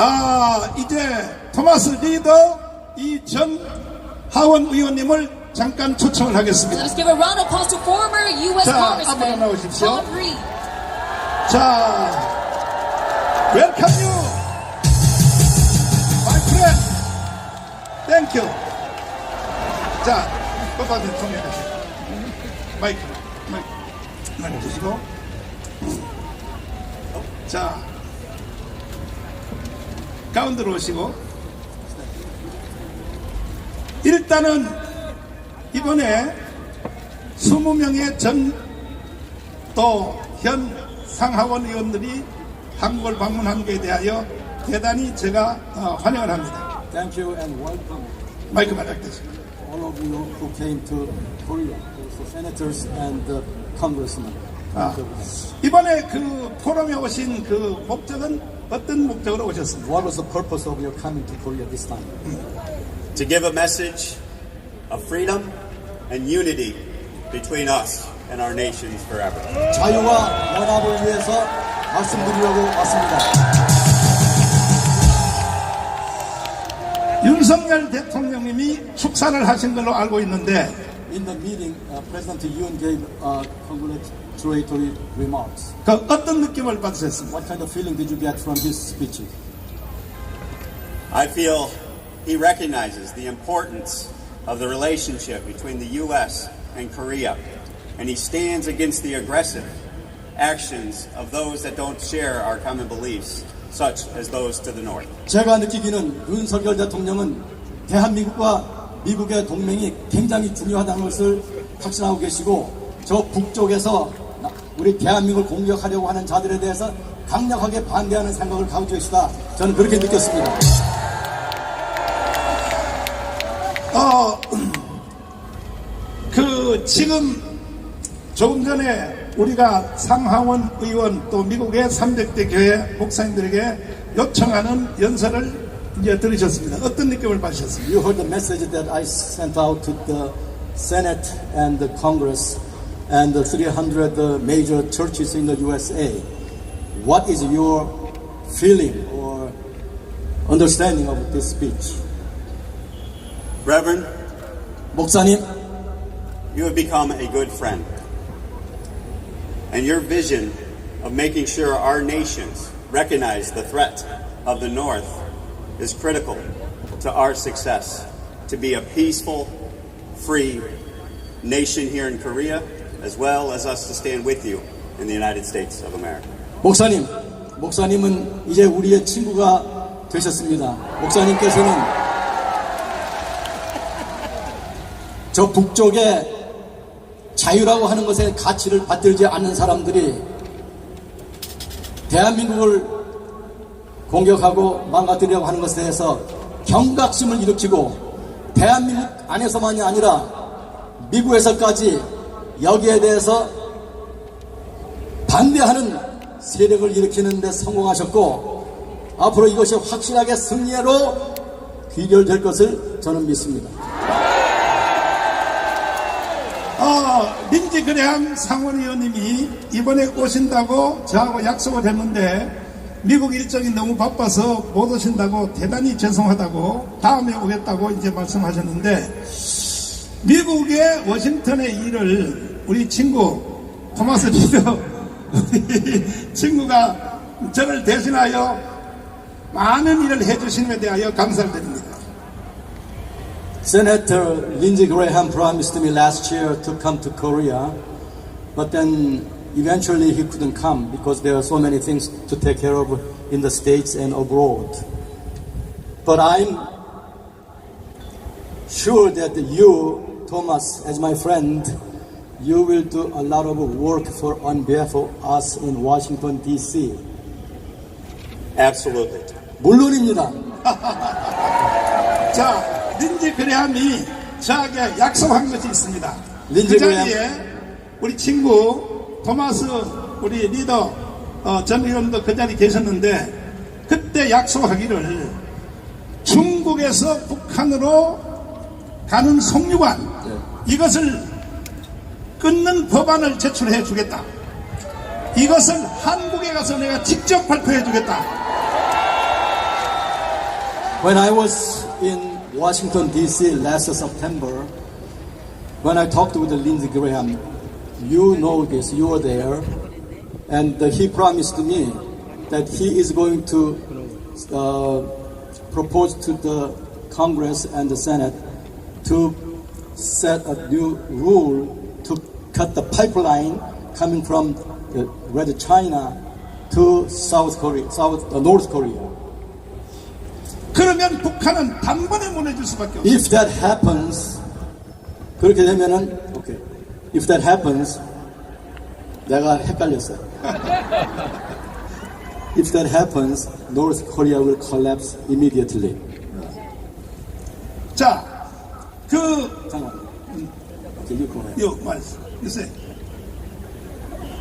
아, 이제 토마스 리더 이 전 하원 의원님을 잠깐 초청을 하겠습니다. Let us give a round of applause to former U.S. 자, 앞으로 나오십시오. Tom Reed. 자, 웰컴 유, 마이 프렌드. 땡큐. 자, 똑같은 통역하세요. 마이크, 마이크, 마이크 주시고. 자, 가운데로 오시고. 일단은 이번에 20명의 전 또 현 상하원 의원들이 한국을 방문한 것에 대하여 대단히 제가 어, 환영을 합니다. Thank you and welcome 마이크 받았겠습니다. all of you who came to Korea, also senators and uh, congressmen. 아, 이번에 그 포럼에 오신 그 목적은 어떤 목적으로 오셨습니까? What was the purpose of your coming to Korea this time? to give a message of freedom and unity between us and our nations forever. 자유와 연합을 위해서 말씀드리려고 왔습니다. 윤석열 대통령님이 축사를 하신 걸로 알고 있는데 In the meeting, uh, President Yoon gave uh, congratulatory remarks. 그 어떤 느낌을 받으셨습니까? What kind of feeling did you get from his speeches? I feel he recognizes the importance of the relationship between the U.S. and Korea, and he stands against the aggressive actions of those that don't share our common beliefs, such as those to the north. 제가 느끼기는 윤석열 대통령은 대한민국과 미국의 동맹이 굉장히 중요하다는 것을 확신하고 계시고 저 북쪽에서 나- 우리 대한민국을 공격하려고 하는 자들에 대해서 강력하게 반대하는 생각을 가지고 계시다. 저는 그렇게 느꼈습니다. 어, 그 지금 조금 전에 우리가 상하원 의원 또 미국의 300대 교회 목사님들에게 요청하는 연설을 이제 들으셨습니다. 어떤 느낌을 받으셨습니까? You heard the message that I sent out to the Senate and the Congress and the 300 major churches in the USA. What is your feeling or understanding of this speech? Reverend, 목사님, you have become a good friend. And your vision of making sure our nations recognize the threat of the North is critical to our success to be a peaceful, free nation here in Korea, as well as us to stand with you in the United States of America. 목사님, 목사님은 이제 우리의 친구가 되셨습니다. 목사님께서는 저 북쪽에 자유라고 하는 것에 가치를 받들지 않는 사람들이 대한민국을 공격하고 망가뜨리려고 하는 것에 대해서 경각심을 일으키고 대한민국 안에서만이 아니라 미국에서까지 여기에 대해서 반대하는 세력을 일으키는 데 성공하셨고 앞으로 이것이 확실하게 승리로 귀결될 것을 저는 믿습니다. 어, 민지 그레함 상원의원님이 이번에 오신다고 저하고 약속을 했는데 미국 일정이 너무 바빠서 못 오신다고 대단히 죄송하다고 다음에 오겠다고 이제 말씀하셨는데 미국의 워싱턴의 일을 우리 친구 토마스 리더 친구가 저를 대신하여 많은 일을 해주심에 대하여 감사를 드립니다. Senator Lindsey Graham promised me last year to come to Korea, but then eventually he couldn't come because there are so many things to take care of in the States and abroad. But I'm sure that you, Thomas, as my friend, you will do a lot of work for on behalf of us in Washington, D.C. Absolutely. 물론입니다. 자, 린지 그레함이 저에게 약속한 것이 있습니다. 린지 그 그레함. 자리에 우리 친구 토마스 우리 리더 어, 전 의원도 그 자리에 계셨는데 그때 약속하기를 중국에서 북한으로 가는 송유관 이것을 끊는 법안을 제출해 주겠다. 이것을 한국에 가서 내가 직접 발표해 주겠다. When I was in Washington, D.C. last September, when I talked with Lindsey Graham, you know this, you were there, and uh, he promised me that he is going to uh, propose to the Congress and the Senate to set a new rule to cut the pipeline coming from the Red China to South Korea, South uh, North Korea. 그러면 북한은 단번에 무너질 수밖에 없어요. If that happens, 그렇게 되면은, 오케이. If that happens, 내가 헷갈렸어요. If that happens, North Korea will collapse immediately. 자, 그, 잠깐만. 오케이, you go ahead. 요, 말씀, 요새,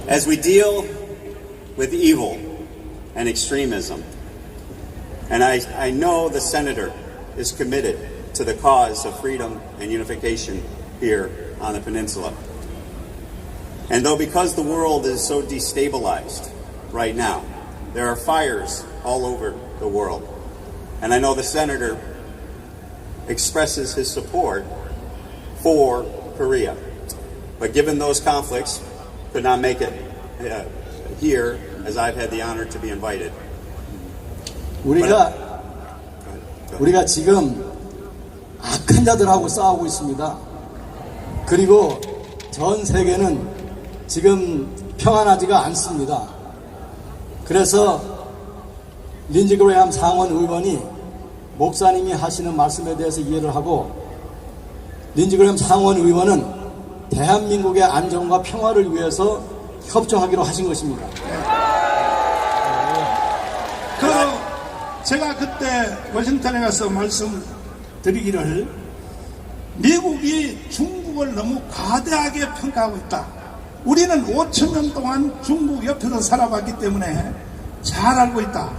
As we deal with evil and extremism, and I, I know the senator is committed to the cause of freedom and unification here on the peninsula. And though because the world is so destabilized right now, there are fires all over the world. And I know the senator expresses his support for Korea. But given those conflicts, could not make it uh, here as I've had the honor to be invited. 우리가, 우리가 지금 악한 자들하고 싸우고 있습니다. 그리고 전 세계는 지금 평안하지가 않습니다. 그래서 린지 그레함 상원 의원이 목사님이 하시는 말씀에 대해서 이해를 하고 린지 그레함 상원 의원은 대한민국의 안정과 평화를 위해서 협정하기로 하신 것입니다. 그, 제가 그때 워싱턴에 가서 말씀드리기를 미국이 중국을 너무 과대하게 평가하고 있다. 우리는 5천 년 동안 중국 옆에서 살아봤기 때문에 잘 알고 있다.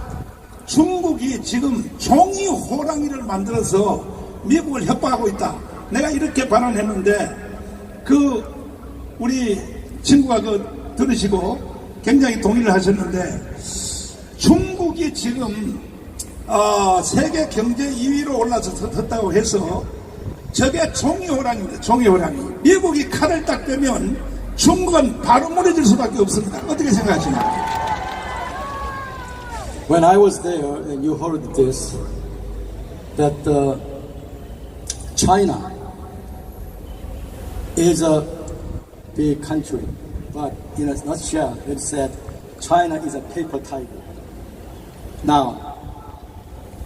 중국이 지금 종이 호랑이를 만들어서 미국을 협박하고 있다. 내가 이렇게 발언했는데 그 우리 친구가 그 들으시고 굉장히 동의를 하셨는데 중국이 지금 어, 세계 경제 2위로 올라서 섰다고 해서 저게 종이 호랑입니다. 종이 호랑이. 미국이 칼을 딱 대면 중국은 바로 무너질 수밖에 없습니다. 어떻게 생각하시나요? When I was there and you heard this, that uh, China is a big country, but in a nutshell, it said China is a paper tiger. Now,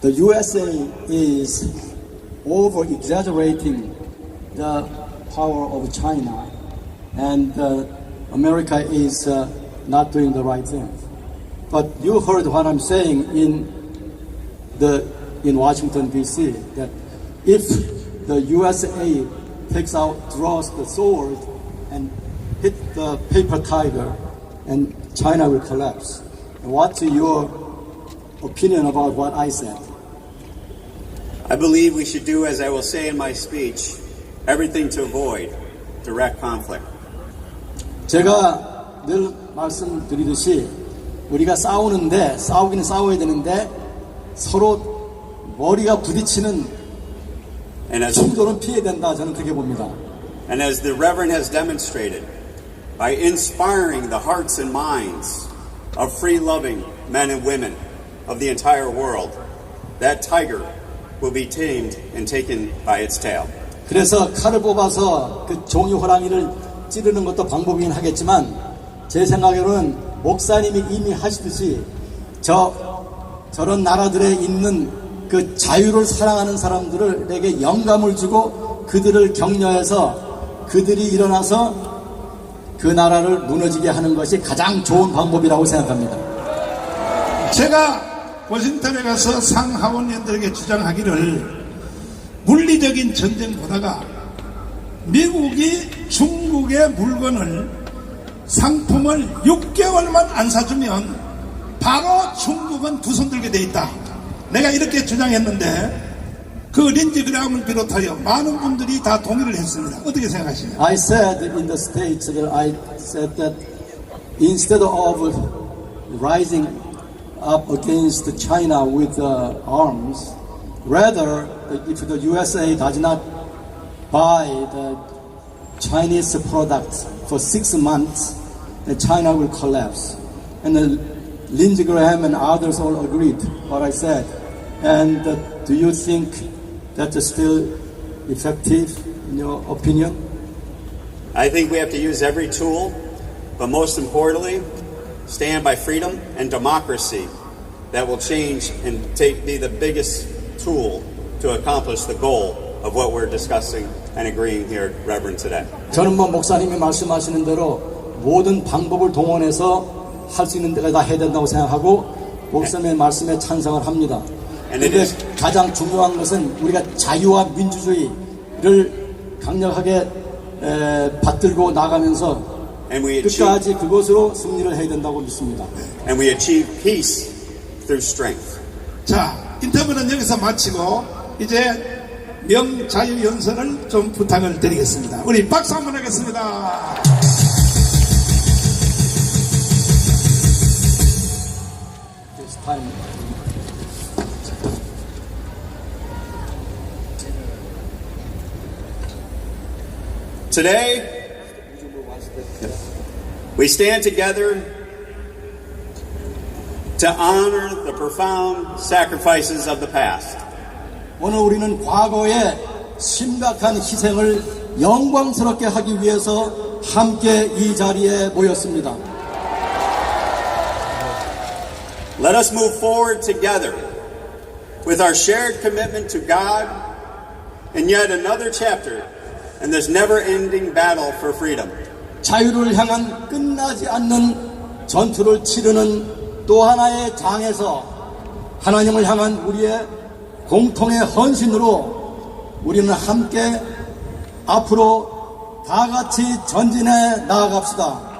the USA is over exaggerating the power of China, and uh, America is uh, not doing the right thing. But you heard what I'm saying in the in Washington D.C. that if the USA takes out draws the sword and hit the paper tiger, and China will collapse. What's your opinion about what I said? I believe we should do, as I will say in my speech, everything to avoid direct conflict. 제가 늘 말씀드리듯이 우리가 싸우는데 싸우기는 싸워야 되는데 서로 머리가 부딪히는 And as, 충돌은 피해야 된다 저는 그렇게 봅니다. and as the Reverend has demonstrated, by inspiring the hearts and minds of free loving men and women of the entire world, that tiger will be tamed and taken by its tail. 그래서 칼을 뽑아서 그 종이 호랑이를 찌르는 것도 방법이긴 하겠지만 제 생각에는 목사님이 이미 하시듯이 저 저런 나라들에 있는 그 자유를 사랑하는 사람들에게 영감을 주고 그들을 격려해서 그들이 일어나서 그 나라를 무너지게 하는 것이 가장 좋은 방법이라고 생각합니다. 제가 워싱턴에 가서 상하원의원들에게 주장하기를 물리적인 전쟁보다가 미국이 중국의 물건을 상품을 6개월만 안 사주면 바로 중국은 두 손 들게 돼 있다. 내가 이렇게 주장했는데 그 린지 그라움을 비롯하여 많은 분들이 다 동의를 했습니다. 어떻게 생각하시나요? I said in the States that I said that instead of rising up against China with uh, arms, rather, if the USA does not buy the Chinese products for six months, then China will collapse. And then Lindsey Graham and others all agreed what I said. And uh, do you think that is still effective in your opinion? I think we have to use every tool, but most importantly, stand by freedom and democracy that will change and take, be the biggest tool to accomplish the goal of what we're discussing and agreeing here, Reverend, today. 저는 뭐 목사님이 말씀하시는 대로 모든 방법을 동원해서 할 수 있는 데가 다 해야 된다고 생각하고 목사님의 말씀에 찬성을 합니다. And it 근데 is- 가장 중요한 것은 우리가 자유와 민주주의를 강력하게 에, 받들고 나가면서 And we achieve, 끝까지 그것으로 승리를 해야 된다고 믿습니다. and we achieve peace through strength. 자, 인터뷰는 여기서 마치고 이제 명자유연설을 좀 부탁을 드리겠습니다. 우리 박수 한번 하겠습니다. This time. Today, we stand together to honor the profound sacrifices of the past. 오늘 우리는 과거의 심각한 희생을 영광스럽게 하기 위해서 함께 이 자리에 모였습니다. Let us move forward together with our shared commitment to God and yet another chapter in this never ending battle for freedom. 자유를 향한 끝나지 않는 전투를 치르는 또 하나의 장에서 하나님을 향한 우리의 공통의 헌신으로 우리는 함께 앞으로 다 같이 전진해 나아갑시다.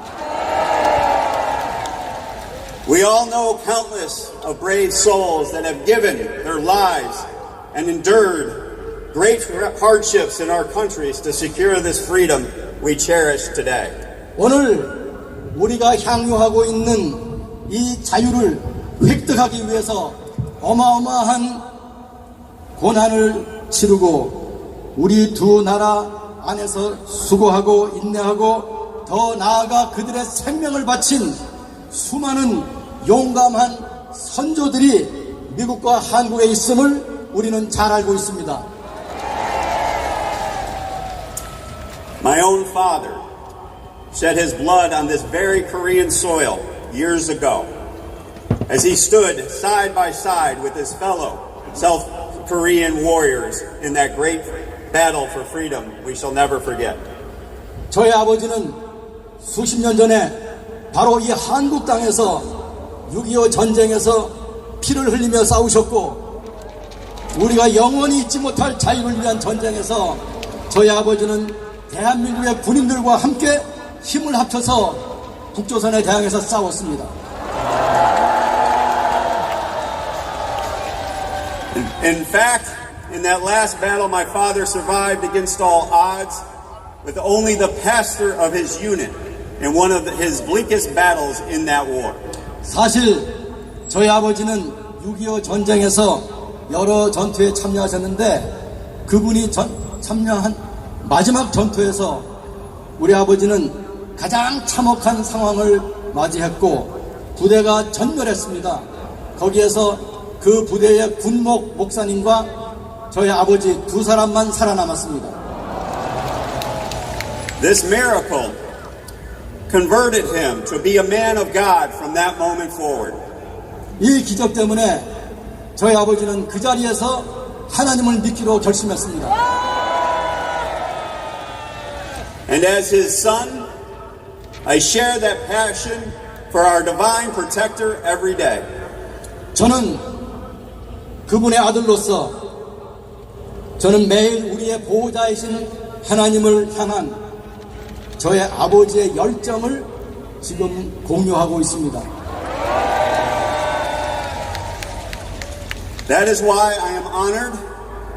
We all know countless of brave souls that have given their lives and endured great hardships in our countries to secure this freedom we cherish today. 오늘 우리가 향유하고 있는 이 자유를 획득하기 위해서 어마어마한 고난을 치르고 우리 두 나라 안에서 수고하고 인내하고 더 나아가 그들의 생명을 바친 수많은 용감한 선조들이 미국과 한국에 있음을 우리는 잘 알고 있습니다. My own father shed his blood on this very Korean soil years ago as he stood side by side with his fellow South Korean warriors in that great battle for freedom we shall never forget. 저희 아버지는 수십 년 전에 바로 이 한국 땅에서 6.25 전쟁에서 피를 흘리며 싸우셨고 우리가 영원히 잊지 못할 자유를 위한 전쟁에서 저희 아버지는 대한민국의 군인들과 함께 힘을 합쳐서 북조선에 대항해서 싸웠습니다. In fact, in that last battle, my father survived against all odds with only the pastor of his unit in one of his bleakest battles in that war. 사실 저희 아버지는 6.25 전쟁에서 여러 전투에 참여하셨는데 그분이 전- 참여한 마지막 전투에서 우리 아버지는 가장 참혹한 상황을 맞이했고 부대가 전멸했습니다. 거기에서 그 부대의 군목 목사님과 저희 아버지 두 사람만 살아남았습니다. This miracle converted him to be a man of God from that moment forward. 이 기적 때문에 저희 아버지는 그 자리에서 하나님을 믿기로 결심했습니다. And as his son, I share that passion for our divine protector every day. 저는 그분의 아들로서 저는 매일 우리의 보호자이신 하나님을 향한 저의 아버지의 열정을 지금 공유하고 있습니다. That is why I am honored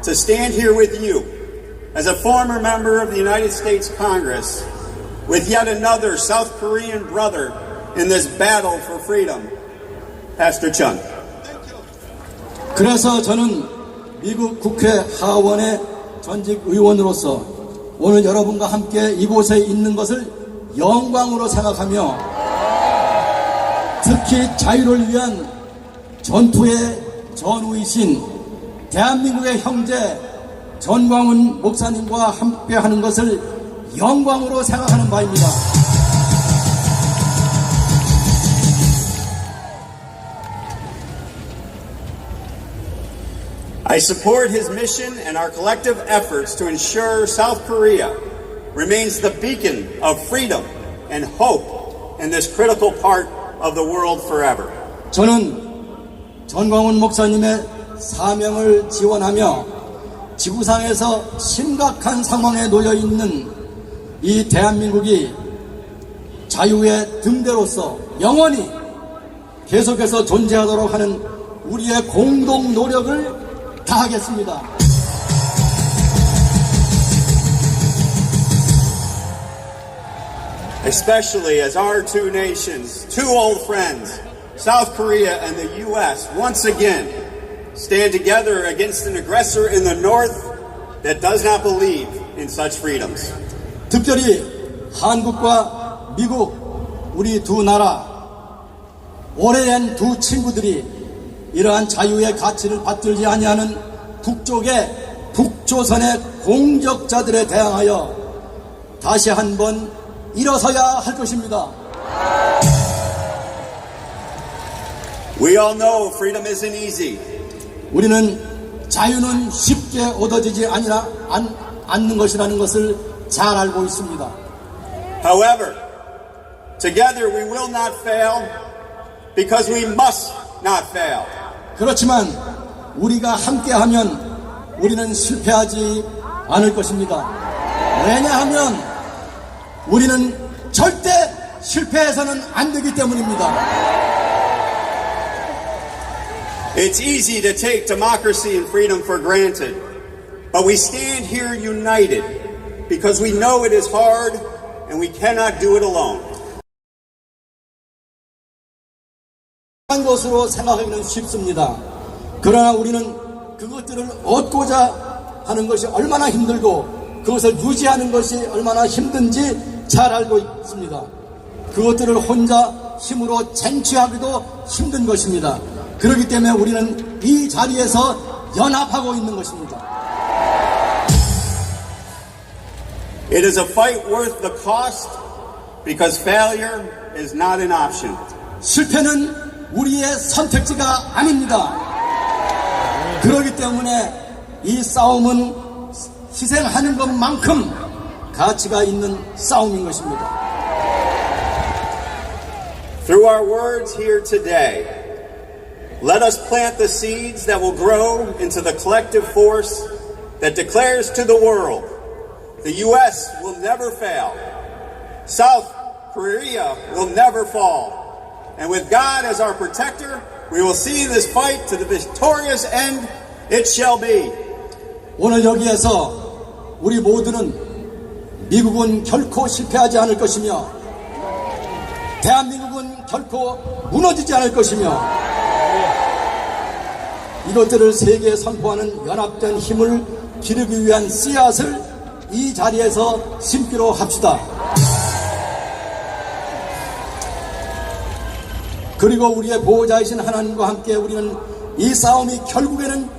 to stand here with you as a former member of the United States Congress with yet another South Korean brother in this battle for freedom, Pastor Chung. 그래서 저는 미국 국회 하원의 전직 의원으로서 오늘 여러분과 함께 이곳에 있는 것을 영광으로 생각하며 특히 자유를 위한 전투의 전우이신 대한민국의 형제 전광훈 목사님과 함께 하는 것을 영광으로 생각하는 바입니다. I support his mission and our collective efforts to ensure South Korea remains the beacon of freedom and hope in this critical part of the world forever. 저는 전광훈 목사님의 사명을 지원하며 지구상에서 심각한 상황에 놓여 있는 이 대한민국이 자유의 등대로서 영원히 계속해서 존재하도록 하는 우리의 공동 노력을 다하겠습니다. especially as our two nations, two old friends, South Korea and the U.S., once again stand together against an aggressor in the North that does not believe in such freedoms. 특별히 한국과 미국 우리 두 나라 오래된 두 친구들이 이러한 자유의 가치를 받들지 아니하는 북쪽의 북조선의 공적자들에 대항하여 다시 한번 일어서야 할 것입니다. We all know freedom isn't easy, 우리는 자유는 쉽게 얻어지지 아니라 안, 않는 것이라는 것을 잘 알고 있습니다. However, together we will not fail because we must not fail. 그렇지만 우리가 함께하면 우리는 실패하지 않을 것입니다. 왜냐하면 우리는 절대 실패해서는 안 되기 때문입니다. It's easy to take democracy and freedom for granted, but we stand here united because we know it is hard and we cannot do it alone. 한 것으로 생각하기는 쉽습니다. 그러나 우리는 그것들을 얻고자 하는 것이 얼마나 힘들고 그것을 유지하는 것이 얼마나 힘든지 잘 알고 있습니다. 그것들을 혼자 힘으로 쟁취하기도 힘든 것입니다. 그렇기 때문에 우리는 이 자리에서 연합하고 있는 것입니다. It is a fight worth the cost because failure is not an option. 실패는 우리의 선택지가 아닙니다. 그렇기 때문에 이 싸움은 희생하는 것만큼 가치가 있는 싸움인 것입니다. Through our words here today, let us plant the seeds that will grow into the collective force that declares to the world the U.S. will never fail, South Korea will never fall, and with God as our protector, we will see this fight to the victorious end it shall be. 오늘 여기에서 우리 모두는 미국은 결코 실패하지 않을 것이며 대한민국은 결코 무너지지 않을 것이며 이것들을 세계에 선포하는 연합된 힘을 기르기 위한 씨앗을 이 자리에서 심기로 합시다. 그리고 우리의 보호자이신 하나님과 함께 우리는 이 싸움이 결국에는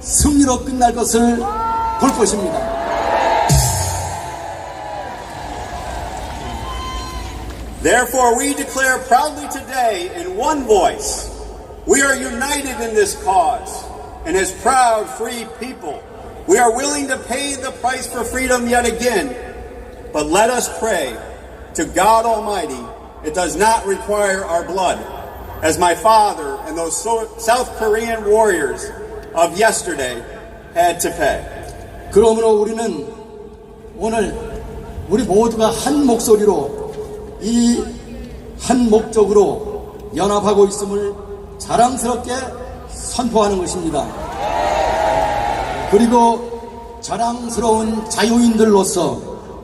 승리로 끝날 것을 볼 것입니다. Therefore, we declare proudly today in one voice we are united in this cause, and as proud, free people, we are willing to pay the price for freedom yet again. But let us pray to God Almighty, it does not require our blood, As my father and those so- South Korean warriors of yesterday had to pay. 그러므로 우리는 오늘 우리 모두가 한 목소리로 이 한 목적으로 연합하고 있음을 자랑스럽게 선포하는 것입니다. 그리고 자랑스러운 자유인들로서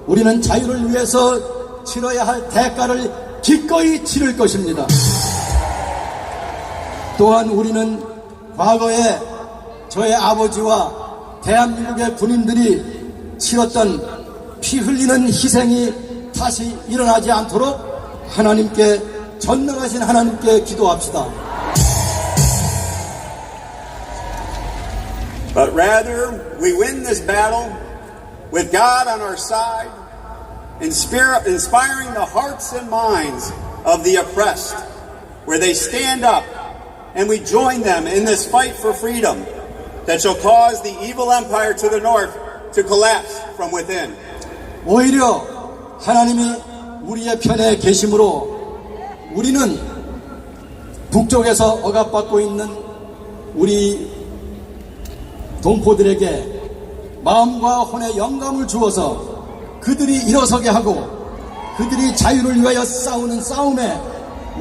우리는 자유를 위해서 치러야 할 대가를 기꺼이 치를 것입니다. 또한 우리는 과거에 저의 아버지와 대한민국의 군인들이 치렀던 피 흘리는 희생이 다시 일어나지 않도록 하나님께 전능하신 하나님께 기도합시다. But rather, we win this battle with God on our side, inspiring the hearts and minds of the oppressed, where they stand up and we join them in this fight for freedom that shall cause the evil empire to the north to collapse from within. 오히려 하나님이 우리의 편에 계심으로 우리는 북쪽에서 억압받고 있는 우리 동포들에게 마음과 혼의 영감을 주어서 그들이 일어서게 하고 그들이 자유를 위하여 싸우는 싸움에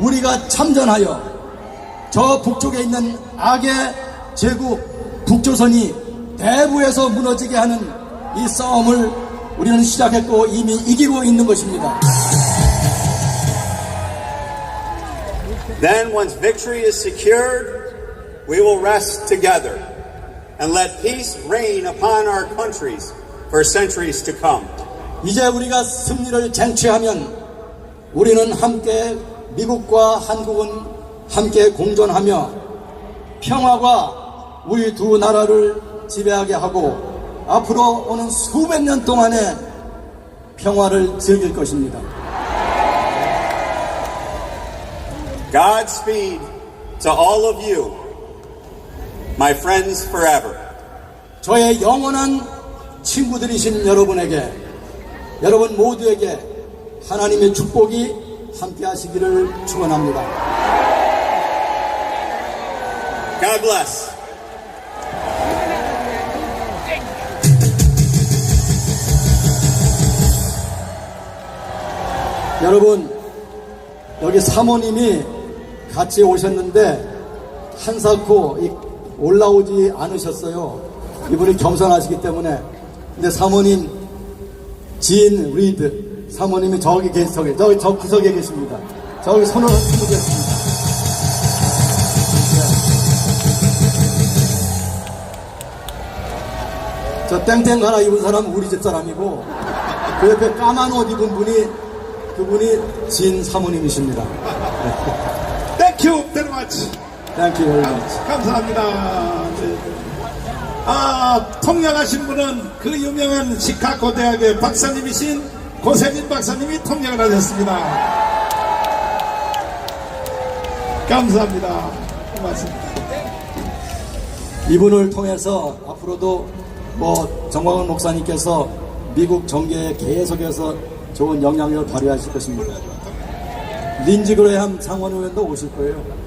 우리가 참전하여 저 북쪽에 있는 악의 제국 북조선이 대부에서 무너지게 하는 이 싸움을 우리는 시작했고 이미 이기고 있는 것입니다. Then, once victory is secured, we will rest together and let peace reign upon our countries for centuries to come. 이제 우리가 승리를 쟁취하면 우리는 함께 미국과 한국은 함께 공존하며 평화가 우리 두 나라를 지배하게 하고 앞으로 오는 수백 년 동안의 평화를 즐길 것입니다. Godspeed to all of you, my friends forever. 저의 영원한 친구들이신 여러분에게 여러분 모두에게 하나님의 축복이 함께 하시기를 축원합니다. God bless. 여러분 여기 사모님이 같이 오셨는데 한사코 이- 올라오지 않으셨어요. 이분이 겸손하시기 때문에. 근데 사모님 진 리드 사모님이 저기 계시 저기 저기 저 구석에 계십니다. 저기 손을 흔들겠습니다. 저 땡땡 갈아 입은 사람은 우리 집 사람이고 그 옆에 까만 옷 입은 분이 그분이 진 사모님이십니다. 땡큐 very much. You very much. 감사합니다. 네. 아, 통역하신 분은 그 유명한 시카고 대학의 박사님이신 고세민 박사님이 통역을 하셨습니다. 감사합니다. 고맙습니다. 이분을 통해서 앞으로도 뭐 정광훈 목사님께서 미국 정계에 계속해서 좋은 영향력을 발휘하실 것입니다. 린지 그레함 상원 의원도 오실 거예요.